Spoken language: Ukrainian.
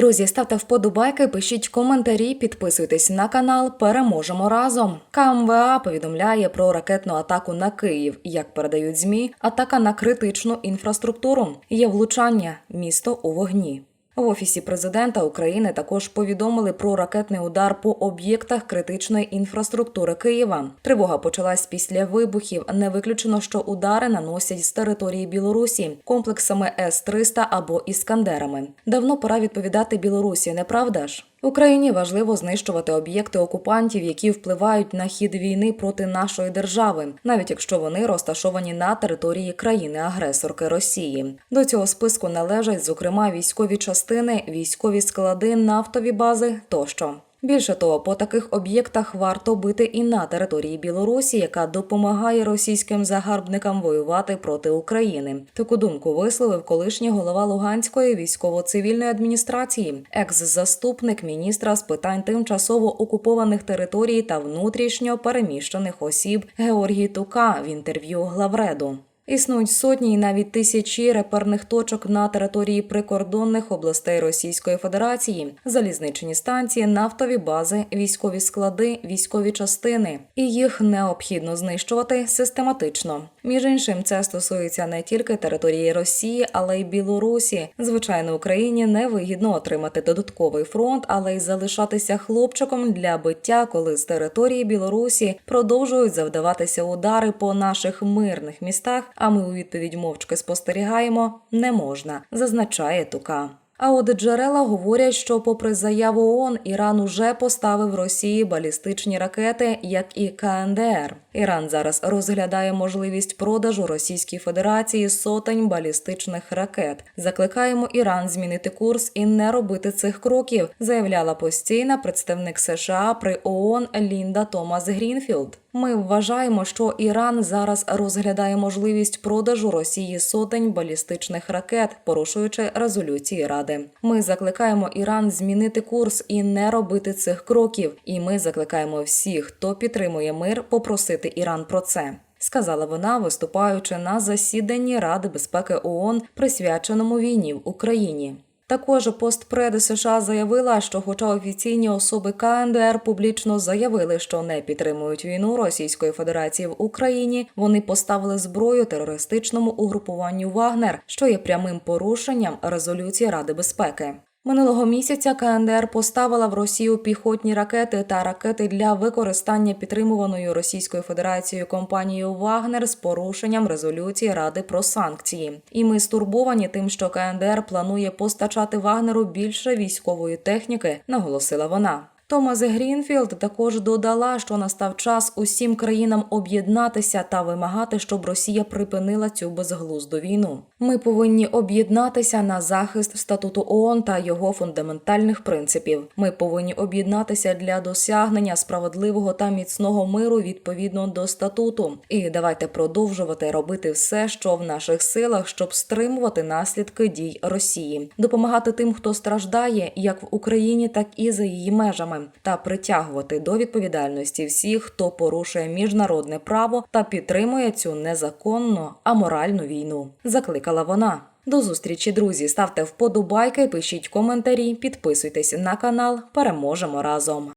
Друзі, ставте вподобайки, пишіть коментарі, підписуйтесь на канал. Переможемо разом. КМВА повідомляє про ракетну атаку на Київ. Як передають змі, атака на критичну інфраструктуру. Є влучання, місто у вогні. В офісі президента України також повідомили про ракетний удар по об'єктах критичної інфраструктури Києва. Тривога почалась після вибухів. Не виключено, що удари наносять з території Білорусі комплексами С-300 або іскандерами. Давно пора відповідати Білорусі, не правда ж? Україні важливо знищувати об'єкти окупантів, які впливають на хід війни проти нашої держави, навіть якщо вони розташовані на території країни-агресорки Росії. До цього списку належать, зокрема, військові частини, військові склади, нафтові бази тощо. Більше того, по таких об'єктах варто бити і на території Білорусі, яка допомагає російським загарбникам воювати проти України. Таку думку висловив колишній голова Луганської військово-цивільної адміністрації, екс-заступник міністра з питань тимчасово окупованих територій та внутрішньо переміщених осіб Георгій Тука в інтерв'ю Главреду. Існують сотні і навіть тисячі реперних точок на території прикордонних областей Російської Федерації, залізничні станції, нафтові бази, військові склади, військові частини, і їх необхідно знищувати систематично. Між іншим, це стосується не тільки території Росії, але й Білорусі. Звичайно, Україні не вигідно отримати додатковий фронт, але й залишатися хлопчиком для биття, коли з території Білорусі продовжують завдаватися удари по наших мирних містах. А ми у відповідь мовчки спостерігаємо не можна, зазначає Тука. А от джерела говорять, що, попри заяву ООН, Іран уже поставив Росії балістичні ракети, як і КНДР. Іран зараз розглядає можливість продажу Російській Федерації сотень балістичних ракет. Закликаємо Іран змінити курс і не робити цих кроків, заявляла постійна представник США при ООН Лінда Томас Грінфілд. Ми вважаємо, що Іран зараз розглядає можливість продажу Росії сотень балістичних ракет, порушуючи резолюції Ради. Ми закликаємо Іран змінити курс і не робити цих кроків. І ми закликаємо всіх, хто підтримує мир, попросити Іран про це. Сказала вона, виступаючи на засіданні Ради безпеки ООН, присвяченому війні в Україні. Також постпред США заявила, що, хоча офіційні особи КНДР публічно заявили, що не підтримують війну Російської Федерації в Україні, вони поставили зброю терористичному угрупуванню Вагнер, що є прямим порушенням резолюції Ради безпеки. Минулого місяця КНДР поставила в Росію піхотні ракети та ракети для використання підтримуваною Російською Федерацією компанією Вагнер з порушенням резолюції Ради про санкції. І ми стурбовані тим, що КНДР планує постачати Вагнеру більше військової техніки, наголосила вона. Томас Грінфілд також додала, що настав час усім країнам об'єднатися та вимагати, щоб Росія припинила цю безглузду війну. Ми повинні об'єднатися на захист статуту ООН та його фундаментальних принципів. Ми повинні об'єднатися для досягнення справедливого та міцного миру відповідно до статуту. І давайте продовжувати робити все, що в наших силах, щоб стримувати наслідки дій Росії, допомагати тим, хто страждає, як в Україні, так і за її межами та притягувати до відповідальності всіх, хто порушує міжнародне право та підтримує цю незаконну аморальну війну. Закликала вона. До зустрічі, друзі. Ставте вподобайки, пишіть коментарі, підписуйтесь на канал. Переможемо разом.